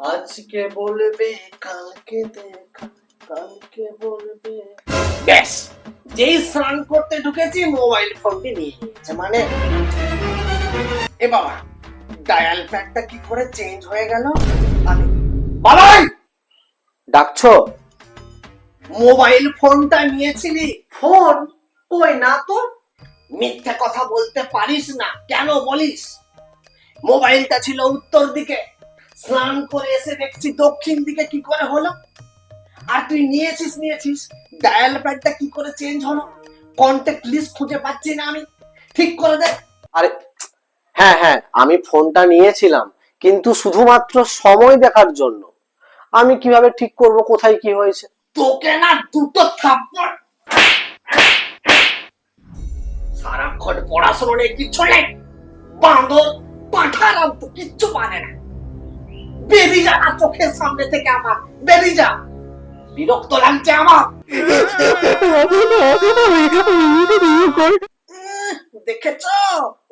আজকে বলবে, কালকে দেখা, কালকে বলবে। ব্যাস, যেই স্নান করতে ঢুকেছি মোবাইল ফোনটি নিয়ে মানে? এ বাবা ডায়াল প্যাডটা কি করে চেঞ্জ হয়ে গেল? আমি বাবাই! ডাকছো? মোবাইল ফোনটা নিয়েছিলি। ফোন কই না তো? মিথ্যে কথা বলতে পারিস না। কেন বলিস? মোবাইলটা ছিল উত্তর দিকে। স্নান করে এসে দেখছি দক্ষিণ দিকে কি করে হলো। আর তুই নিয়েছিস নিয়েছিস। ডায়াল প্যাডটা কি করে চেঞ্জ হলো? কন্ট্যাক্ট লিস্ট খুঁজে পাচ্ছি না আমি। ঠিক করে দে। আরে হ্যাঁ হ্যাঁ আমি ফোনটা নিয়েছিলাম কিন্তু শুধুমাত্র সময় দেখার জন্য। আমি কীভাবে ঠিক করব কোথায় কি হয়েছে? তোকে না দুটো থাপ্পড়। সারাক্ষণ পড়াশোনা নেই কিচ্ছু নেই। বাঁদর পাঠারাম তো কিচ্ছু পারে না। বেরিয়ে যা না চোখের সামনে থেকে আমার, বেরিয়ে যা। বিরক্ত লাগছে আমার। দেখেছ?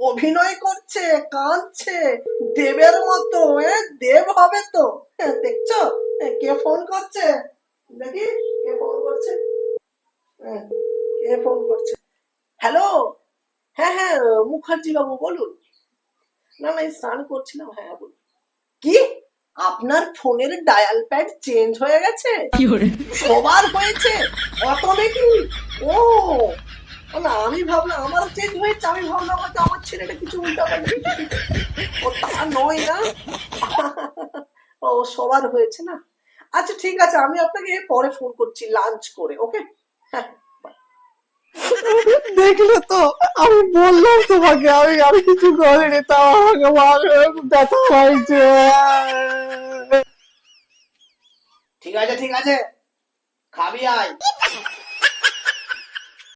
অভিনয় করছে, কাঁদছে। দেবের মতো দেব হবে তো। দেখছ? কে ফোন করছে? দেখি, কে ফোন করছে? কে ফোন করছে? হ্যালো? হ্যাঁ হ্যাঁ মুখার্জি বাবু বলুন। না না স্নান করছিলাম হ্যাঁ বলুন। কি? আপনার ফোনের ডায়াল প্যাড চেঞ্জ হয়ে গেছে? সবার হয়েছে অটোমেটিক ও ও না আমি ভাবলাম আমার চেঞ্জ হয়েছে আমি ভাবলাম হয়তো আমার ছেলেটা কিছু উল্টা। ও তা নয় না। ও সবার হয়েছে না। আচ্ছা ঠিক আছে আমি আপনাকে পরে ফোন করছি লাঞ্চ করে ওকে হ্যাঁ. দেখলে তো আমি বললাম তোমাকে আমি আমি কিছু করিনি তাও আমাকে ব্যথা হয়েছে ঠিক আছে ঠিক আছে। খাবি আয়।